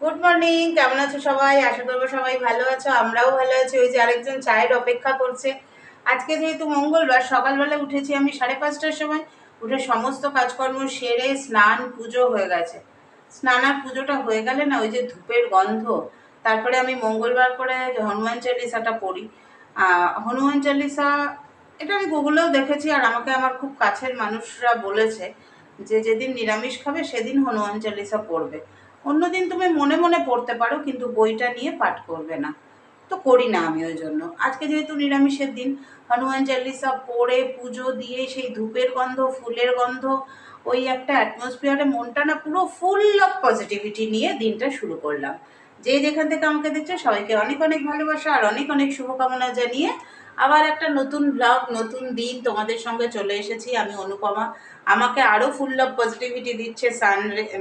Good morning কেমন আছো সবাই? আশা করব সবাই ভালো আছো, আমরাও ভালো আছি। ওই যে আরেকজন চায়ের অপেক্ষা করছে। আজকে যেহেতু মঙ্গলবার, সকালবেলা উঠেছি আমি সাড়ে পাঁচটার সময়। উঠে সমস্ত কাজকর্ম সেরে স্নান, পুজো হয়ে গেছে। স্নান আর পুজোটা হয়ে গেলে না, ওই যে ধূপের গন্ধ। তারপরে আমি মঙ্গলবার করে হনুমান চালিসাটা পড়ি। হনুমান চালিসা, এটা আমি গুগলেও দেখেছি আর আমাকে আমার খুব কাছের মানুষরা বলেছে যে যেদিন নিরামিষ খাবে, সেদিন হনুমান চালিসা পড়বে। অন্যদিন তুমি মনে মনে পড়তে পারো, কিন্তু বইটা নিয়ে পাঠ করবে না। তো করি না আমি ওই জন্য। আজকে যেহেতু নিরামিষের দিন, হনুমান চালিসা পড়ে, পুজো দিয়ে সেই ধূপের গন্ধ, ফুলের গন্ধ, ওই একটা অ্যাটমসফিয়ারে মনটা না পুরো ফুল অফ পজিটিভিটি নিয়ে দিনটা শুরু করলাম। যে যেখান থেকে আমাকে দেখছে, সবাইকে অনেক অনেক ভালোবাসা আর অনেক অনেক শুভকামনা জানিয়ে আবার একটা নতুন ব্লগ নতুন দিন তোমাদের সঙ্গে চলে এসেছি, আমি অনুপমা। আমাকে আরও ফুল অফ পজিটিভিটি দিচ্ছে সান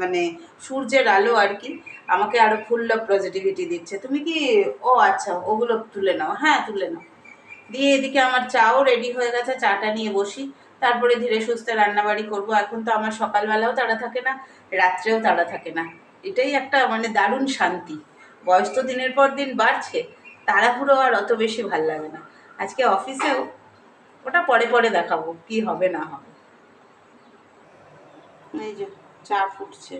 মানে সূর্যের আলো আর কি। আমাকে আরও ফুল অফ পজিটিভিটি দিচ্ছে। তুমি কি, ও আচ্ছা ওগুলো তুলে নাও। হ্যাঁ তুলে নাও। দিয়ে এদিকে আমার চাও রেডি হয়ে গেছে, চাটা নিয়ে বসি। তারপরে ধীরে সুস্থে রান্নাবাড়ি করব। এখন তো আমার সকালবেলাও তাড়া থাকে না, রাত্রেও তাড়া থাকে না। এটাই একটা মানে দারুণ শান্তি। বয়স তো দিনের পর দিন বাড়ছে, তাড়াহুড়ো আর অত বেশি ভালো লাগে না। আজকে অফিসেও ওটা পরে পরে দেখাবো কি হবে না হবে। এই যে চা ফুটছে।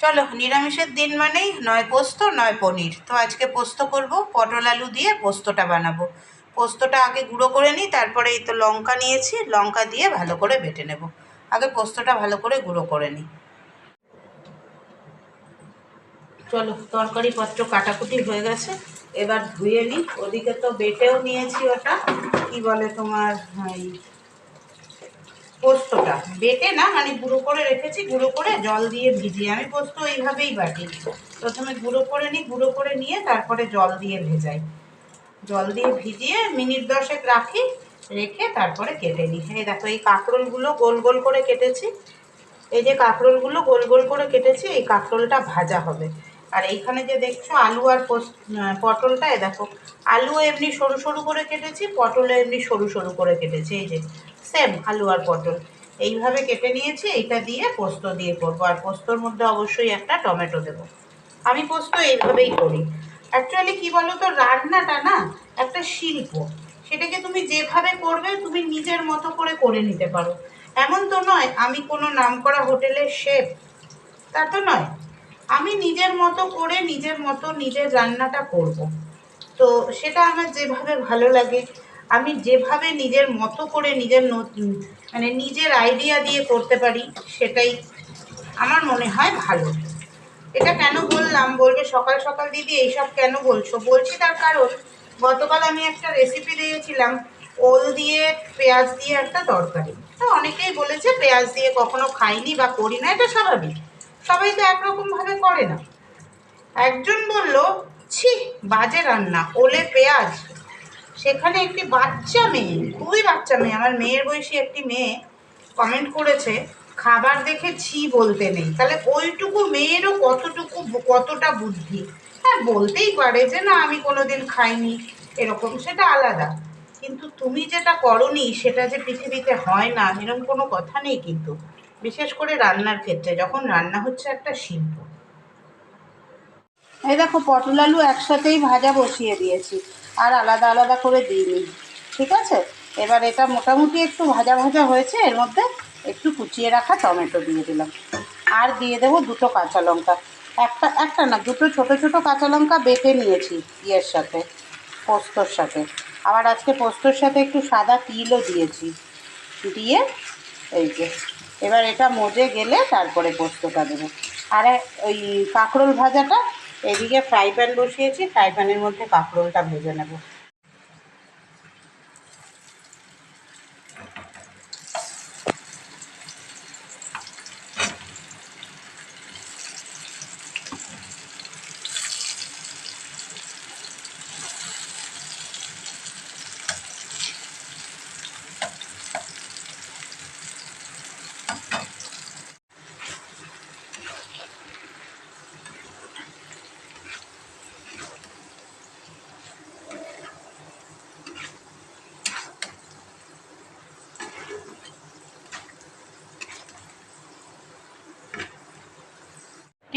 চলো, নিরামিষের দিন মানেই নয় পোস্ত, নয় পনির। তো আজকে পোস্ত করব, পটল আলু দিয়ে পোস্তটা বানাবো। পোস্তটা আগে গুঁড়ো করে নিই, তারপরে এই তো লঙ্কা নিয়েছি, লঙ্কা দিয়ে ভালো করে বেটে নেব। আগে পোস্তটা ভালো করে গুঁড়ো করে নিই। চলো, তরকারি পত্র কাটাকুটি হয়ে গেছে। এবার ধুয়ে নিই। ওদিকে তো বেটেও নিয়েছি ওটা। কি বলে তোমার, এই পোস্তটা? বেটে না মানে গুঁড়ো করে রেখেছি, গুঁড়ো করে জল দিয়ে ভিজিয়ে। আমি পোস্ত এইভাবেই বাটি। প্রথমে গুঁড়ো করে নিই, গুঁড়ো করে নিয়ে তারপরে জল দিয়ে ভেজাই। জল দিয়ে ভিজিয়ে মিনিট দশেক রাখি, রেখে তারপরে কেটে নিই। এই দেখো, এই কাঁকরোলগুলো গোল গোল করে কেটেছি। এই যে কাঁকরোলগুলো গোল গোল করে কেটেছি, এই কাঁকরোলটা ভাজা হবে। আর এইখানে যে দেখছ আলু আর পটলটা দেখো, আলু এমনি সরু সরু করে কেটেছি পটলও এমনি সরু সরু করে কেটেছি, এই যে সেম আলু আর পটল। এইভাবে কেটে নিয়েছি, এইটা দিয়ে পোস্ত দিয়ে করব। আর পোস্তর মধ্যে অবশ্যই একটা টমেটো দেবো। আমি পোস্ত এইভাবেই করি। অ্যাকচুয়ালি কি বলো তো রান্নাটা না একটা শিল্প। সেটাকে তুমি যেভাবে করবে, তুমি নিজের মতো করে করে নিতে পারো। এমন তো নয়, আমি কোনো নামকরা হোটেলের শেফ তা তো নয়। আমি নিজের মতো করে নিজের মতো নিজের রান্নাটা করব। তো সেটা আমার যেভাবে ভালো লাগে, আমি যেভাবে নিজের মতো করে নিজের নতুন মানে নিজের আইডিয়া দিয়ে করতে পারি, সেটাই আমার মনে হয় ভালো। এটা কেন বললাম? বলবে, সকাল সকাল দিদি এইসব কেন বলছো? বলছি তার কারণ, গতকাল আমি একটা রেসিপি দিয়েছিলাম, ওল দিয়ে পেঁয়াজ দিয়ে একটা তরকারি। তো অনেকেই বলেছে, পেঁয়াজ দিয়ে কখনো খাইনি বা করি না, এটা স্বাভাবিক। সবাই তো একরকমভাবে করে না। একজন বলল, ছি, বাজে রান্না, ওলে পেঁয়াজ। সেখানে একটি বাচ্চা মেয়ে, খুবই বাচ্চা মেয়ে, আমার মেয়ের বয়সী একটি মেয়ে কমেন্ট করেছে, খাবার দেখে ছি বলতে নেই। তাহলে ওইটুকু মেয়েরও কতটুকু কতটা বুদ্ধি? হ্যাঁ বলতেই পারে যে, না, আমি কোনোদিন খাইনি। এরকম, সেটা আলাদা। কিন্তু তুমি যেটা করনি, সেটা যে পৃথিবীতে হয় না এরকম কোনো কথা নেই কিন্তু। বিশেষ করে রান্নার ক্ষেত্রে, যখন রান্না হচ্ছে একটা শিল্প। এই দেখো পটল আলু একসাথেই ভাজা বসিয়ে দিয়েছি, আর আলাদা আলাদা করে দিইনি, ঠিক আছে? এবার এটা মোটামুটি একটু ভাজা ভাজা হয়েছে, এর মধ্যে একটু কুচিয়ে রাখা টমেটো দিয়ে দিলাম। আর দিয়ে দেবো দুটো কাঁচা লঙ্কা। একটা একটা না, দুটো ছোট ছোট কাঁচা লঙ্কা বেটে নিয়েছি ইয়ের সাথে, পোস্তর সাথে। আবার আজকে পোস্তর সাথে একটু সাদা তিলও দিয়েছি, দিয়ে এই যে এবার এটা মজে গেলে তারপরে পোস্তটা দেবো। আর ওই কাঁকরোল ভাজাটা, এদিকে ফ্রাই প্যান বসিয়েছি, ফ্রাই প্যানের মধ্যে কাঁকরোলটা ভেজে নেব।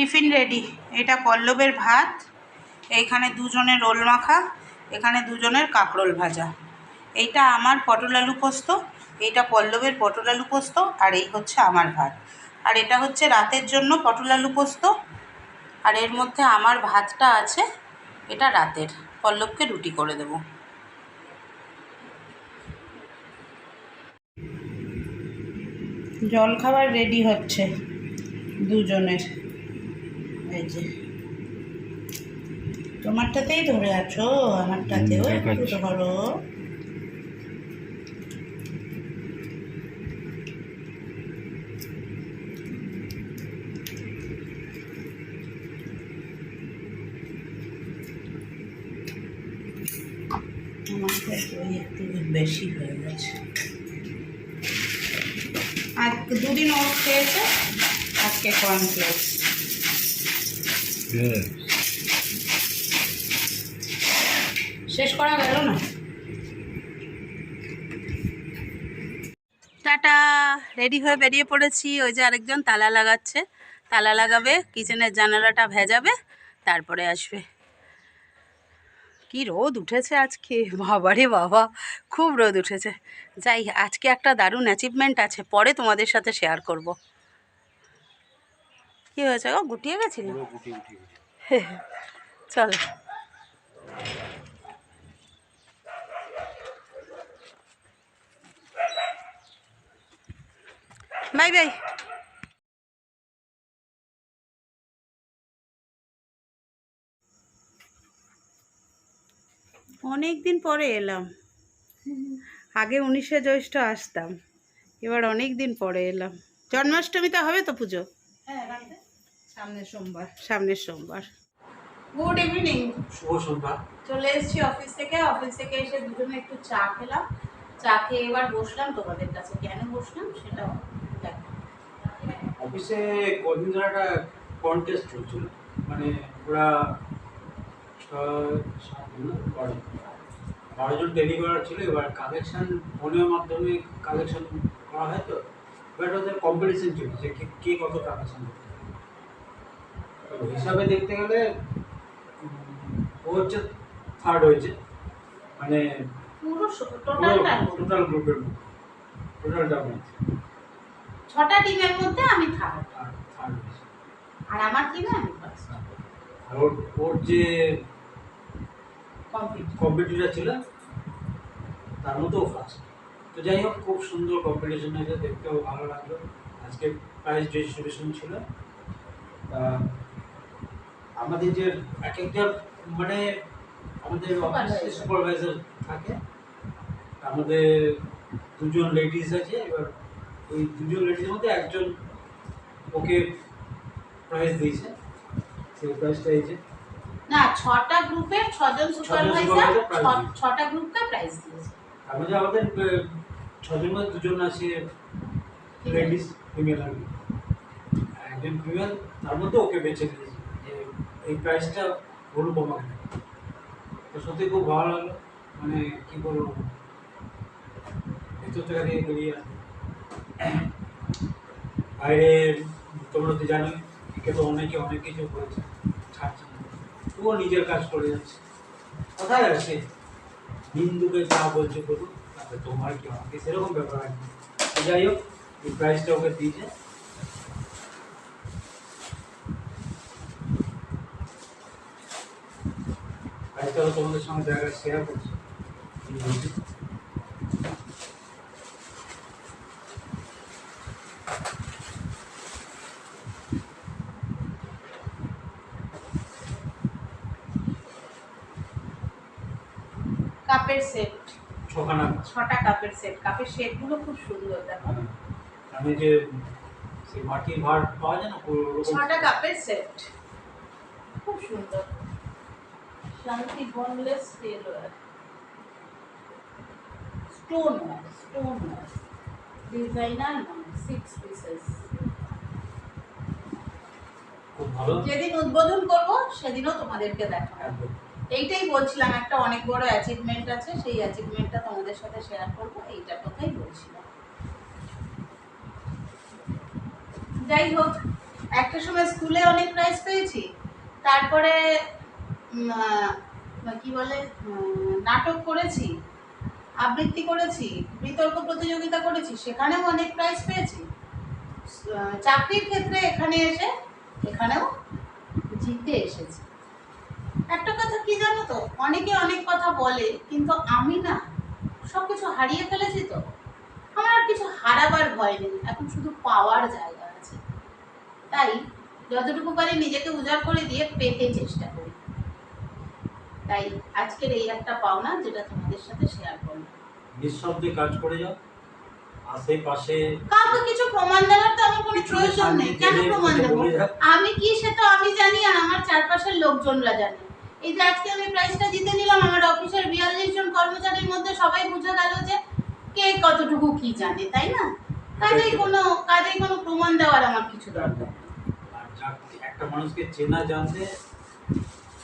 Tiffin ready. এটা পল্লবের ভাত, এইখানে দুজনের রোল মাখা, এখানে দুজনের কাঁকরোল ভাজা। এইটা আমার পটল আলু পোস্ত, এইটা পল্লবের পটল আলু পোস্ত, আর এই হচ্ছে আমার ভাত। আর এটা হচ্ছে রাতের জন্য পটল আলু পোস্ত। আর এর মধ্যে আমার ভাতটা আছে, এটা রাতের। পল্লবকে রুটি করে দেবো। জল খাবার রেডি হচ্ছে দুজনের। এই তোমারটাতেই ধরে আছো আমারটাতেও একটু ধরো। আমারটা একটু বেশি হয়ে গেছে। আর দুদিন ওট খেয়েছে আজকে কর্নফ্লেক্স. শেষ করা গেল না? টাটা। রেডি হয়ে বেরিয়ে পড়েছি। ওই যে আরেকজন তালা লাগাচ্ছে। তালা লাগাবে কিচেনের জানালাটা ভেজাবে তারপরে আসবে। কি রোদ উঠেছে আজকে। বাবারে বাবা খুব রোদ উঠেছে। যাই আজকে একটা দারুণ অ্যাচিভমেন্ট আছে। পরে তোমাদের সাথে শেয়ার করব। কি হয়েছে গো? গুটিয়ে গেছিল? চলো। Bye bye. অনেক দিন পরে এলাম। আগে উনিশে জ্যৈষ্ঠ আসতাম এবার অনেক দিন পরে এলাম। জন্মাষ্টমীতে হবে তো পুজো? সামনের সোমবার। সামনের সোমবার। গুড ইভিনিং শুভ সন্ধ্যা। চলে এসেছি অফিস থেকে। অফিস থেকে এসে দুজনে একটু চা খেলাম। চা খেয়ে এবার বসলাম। তোমাদের কাছে কেন বসলাম সেটাও দেখো। অফিসে কদিন ধরে একটা কন্টেস্ট চলছিল। মানে ওরা বারো জন ডেলিভার ছিল। এবার কালেকশন ফোনের মাধ্যমে কালেকশন করা হয় তো। এবার ওদের কম্পিটিশন চলছে যে কে- কত কালেকশন করতে হিসাবে দেখতে গেলে ও হচ্ছে থার্ড হয়েছে। মানে পুরো টোটালটা টোটাল গ্রুপের টোটালটা মধ্যে। ছটা টিমের মধ্যে আমি থার্ড থার্ড হয়েছে। আর আমার টিমে আমি ফার্স্ট আর ওর ওর যে কম্পিটিটার ছিল তার মধ্যেও ফার্স্ট তো যাই হোক খুব সুন্দর কম্পিটিশন হয়েছে দেখতেও ভালো লাগল। আজকে প্রাইজ ডিস্ট্রিবিউশন ছিল। আমাদের যে এক একটা মানে আমাদের অফিসে সুপারভাইজার থাকে। আমাদের দুজন লেডিস আছে এবার ওই দুজন লেডিসের মধ্যে একজন ওকে প্রাইজ দিয়েছে। সেই প্রাইজটা এই যে। না ছটা গ্রুপের ছজন সুপারভাইজার। ছটা গ্রুপকে প্রাইজ দিয়েছে। মধ্যে আমাদের ছজন মধ্যে দুজন আছে লেডিস ফিমেল আর একজন ফিমেল তার মধ্যে ওকে বেছে দিয়েছে এই প্রাইসটা অনুপমা তো সত্যি খুব ভালো লাগল। মানে কি বলব? ভেতর থেকে দিয়ে বেরিয়ে আসবে বাইরে তোমরা তো জানোই, একে তো অনেকে অনেক কিছু করেছে, ছাড়ছে না। তবুও নিজের কাজ করে যাচ্ছে। কোথায় আছে হিন্দুকে যা বলছে করুন তারপরে তোমার কি আমাকে সেরকম ব্যাপার আছে যাই হোক, এই প্রাইসটা ওকে দিয়েছে প্রাইসটা তোমাদের সঙ্গে দেখা শেয়ার করছি। কাপের সেট ছখানা। ছটা কাপের সেট কাপের সেটগুলো খুব সুন্দর দেখো। আমি যে সেই মাটির ভাড় পাওয়া যায় না ছটা কাপের সেট খুব সুন্দর। শান্তি boneless steelware stone stone designer six pieces যেদিন উদ্বোধন করব সেদিনও তোমাদেরকে দেখাবো। এইটাই বলছিলাম একটা অনেক বড় অ্যাচিভমেন্ট আছে সেই অ্যাচিভমেন্টটা তোমাদের সাথে শেয়ার করব এইটার কথাই বলছিলাম। যাই হোক একটা সময় স্কুলে অনেক প্রাইজ পেয়েছি তারপরে কি বলে নাটক করেছি, আবৃত্তি করেছি, বিতর্ক প্রতিযোগিতা করেছি, সেখানেও অনেক প্রাইজ পেয়েছি। চাকরির ক্ষেত্রে এখানে এসে, এখানেও জিততে এসেছি। একটা কথা কি জানো তো, অনেকে অনেক কথা বলে, কিন্তু আমি না সব কিছু হারিয়ে ফেলেছি তো। আমার আর কিছু হারাবার ভয় নেই, এখন শুধু পাওয়ার জায়গা আছে। তাই, যতটুকু পারি নিজেকে উজাড় করে দিয়ে পেতে চেষ্টা করি। তাই আজকের এই একটা পাওনা যেটা তোমাদের সাথে শেয়ার করলাম। নিঃশব্দে কাজ করে যাও। আশেপাশে কাউকে কিছু প্রমাণ দেওয়ার তো আমার কোনো প্রয়োজন নেই। কেন প্রমাণ দেবো? আমি কি সে তো আমি জানি আর আমার চারপাশের লোকজনরা জানে। এই যে আজকে আমি প্রাইজটা জিতে নিলাম আমার অফিসের বিয়াল্লিশ জন কর্মচারীর মধ্যে সবাই বুঝে গেল যে কে কতটুকু কি জানে তাই না? কাজেই কোনো কাজেই কোনো প্রমাণ দেওয়ার আমার কিছু দরকার নেই। একটা মানুষকে চেনা জানতে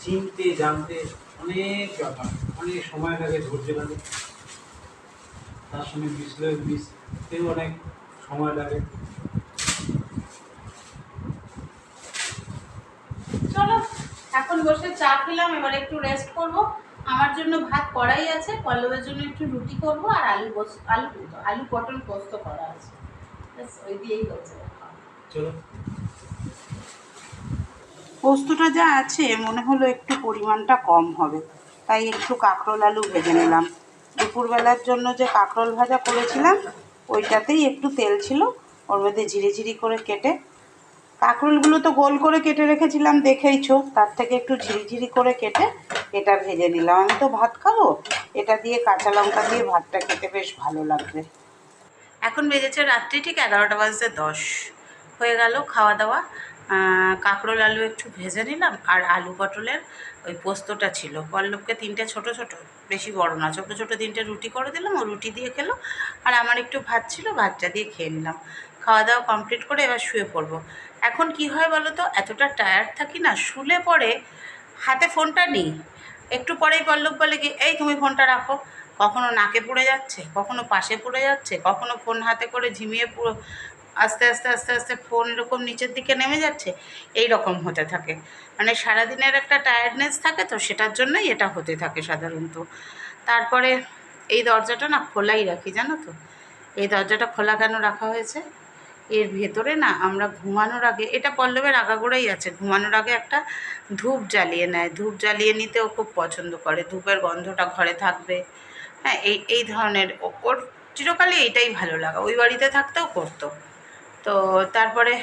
চিনতে জানতে অনেক ব্যাপার অনেক সময় লাগে ধৈর্য লাগে। তার সঙ্গে মিশলে মিশতেও অনেক সময় লাগে। চলো এখন বসে চা খেলাম এবার একটু রেস্ট করব। আমার জন্য ভাত করাই আছে পল্লবের জন্য একটু রুটি করব আর আলু পোস্ত আলু আলু পটল পোস্ত করা আছে। ব্যাস ওই দিয়েই হচ্ছে। চলো। পোস্তটা যা আছে, মনে হলো একটু পরিমাণটা কম হবে। তাই একটু কাঁকরোল আলু ভেজে নিলাম। দুপুরবেলার জন্য যে কাঁকরোল ভাজা করেছিলাম, ওইটাতেই একটু তেল ছিল, ওর মধ্যে ঝিরি ঝিরি করে কেটে। কাঁকরোলগুলো তো গোল করে কেটে রেখেছিলাম, দেখেইছো। তার থেকে একটু ঝিরিঝিরি করে কেটে এটা ভেজে নিলাম। আমি তো ভাত খাব, এটা দিয়ে কাঁচা লঙ্কা দিয়ে ভাতটা খেতে বেশ ভালো লাগবে। এখন বেজেছে রাত্রি ঠিক এগারোটা বাজতে দশ। হয়ে গেল খাওয়া দাওয়া। কাঁকরোল আলু একটু ভেজে নিলাম, আর আলু পটলের ওই পোস্তটা ছিল। পল্লবকে তিনটে ছোট ছোট, বেশি বড় না, ছোট ছোট তিনটে রুটি করে দিলাম, ও রুটি দিয়ে খেলো, আর আমার একটু ভাত ছিল, ভাতটা দিয়ে খেয়ে নিলাম। খাওয়া দাওয়া কমপ্লিট করে এবার শুয়ে পড়ব। এখন কি হয় বলো তো, এতটা টায়ার্ড থাকি না, শুলে পরে হাতে ফোনটা নিই। একটু পরেই পল্লব বলে কি, এই তুমি ফোনটা রাখো। কখনো নাকে পড়ে যাচ্ছে, কখনো পাশে পড়ে যাচ্ছে, কখনো ফোন হাতে করে ঝিমিয়ে পুরো আস্তে আস্তে আস্তে আস্তে ফোন এরকম নিচের দিকে নেমে যাচ্ছে এই রকম হতে থাকে। মানে সারাদিনের একটা টায়ার্ডনেস থাকে তো, সেটার জন্যই এটা হতে থাকে সাধারণত। তারপরে এই দরজাটা না খোলাই রাখি, জানো তো? এই দরজাটা খোলা কেন রাখা হয়েছে? এর ভেতরে না আমরা ঘুমানোর আগে, এটা পল্লবের আগাগোড়াই আছে, ঘুমানোর আগে একটা ধূপ জ্বালিয়ে নেয়। ধূপ জ্বালিয়ে নিতেও খুব পছন্দ করে। ধূপের গন্ধটা ঘরে থাকবে। হ্যাঁ এই এই ধরনের ওর চিরকালই এইটাই ভালো লাগা। ওই বাড়িতে থাকতেও করতো। তো তারপরে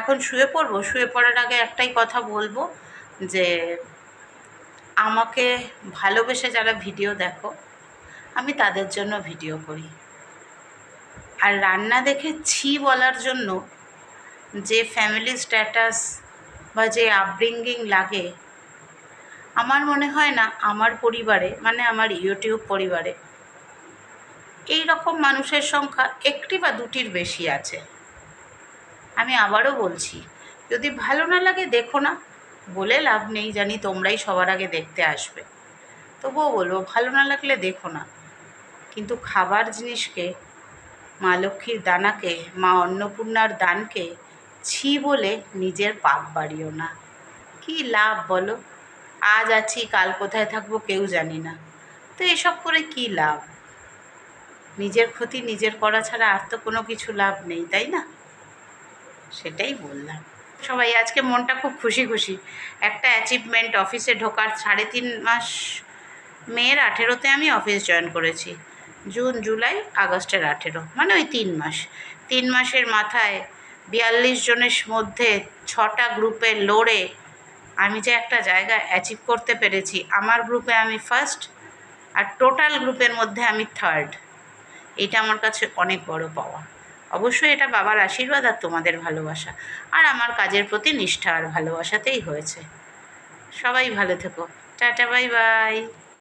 এখন শুয়ে পড়ব। শুয়ে পড়ার আগে একটাই কথা বলব যে, আমাকে ভালোবেসে যারা ভিডিও দেখো, আমি তাদের জন্য ভিডিও করি। আর রান্না দেখে ছি বলার জন্য যে ফ্যামিলি স্ট্যাটাস বা যে আপব্রিঙ্গিং লাগে, আমার মনে হয় না আমার পরিবারে মানে আমার ইউটিউব পরিবারে এই রকম মানুষের সংখ্যা একটি বা দুটির বেশি আছে। আমি আবারও বলছি, যদি ভালো না লাগে দেখো না। বলে লাভ নেই জানি, তোমরাই সবার আগে দেখতে আসবে। তবুও বলব, ভালো না লাগলে দেখো না। কিন্তু খাবার জিনিসকে, মা লক্ষ্মীর দানাকে, মা অন্নপূর্ণার দানকে ছি বলে নিজের পাপ বাড়িও না। কী লাভ বলো? আজ আছি, কাল কোথায় থাকব কেউ জানি না। তো এসব করে কী লাভ? নিজের ক্ষতি নিজের করা ছাড়া আর তো কোনো কিছু লাভ নেই, তাই না? সেটাই বললাম। সবাই, আজকে মনটা খুব খুশি খুশি। একটা অ্যাচিভমেন্ট অফিসে ঢোকার সাড়ে তিন মাস মেয়ের আঠেরোতে আমি অফিস জয়েন করেছি। জুন জুলাই আগস্টের আঠেরো। মানে ওই তিন মাস। তিন মাসের মাথায় বিয়াল্লিশ জনের মধ্যে ছটা গ্রুপে লড়ে আমি যে একটা জায়গা অ্যাচিভ করতে পেরেছি, আমার গ্রুপে আমি ফার্স্ট আর টোটাল গ্রুপের মধ্যে আমি থার্ড এটা আমার কাছে অনেক বড় পাওয়া। অবশ্যই এটা বাবার আশীর্বাদ আর তোমাদের ভালোবাসা। আর আমার কাজের প্রতি নিষ্ঠা আর ভালোবাসাতেই হয়েছে। সবাই ভালো থেকো। Tata, bye bye.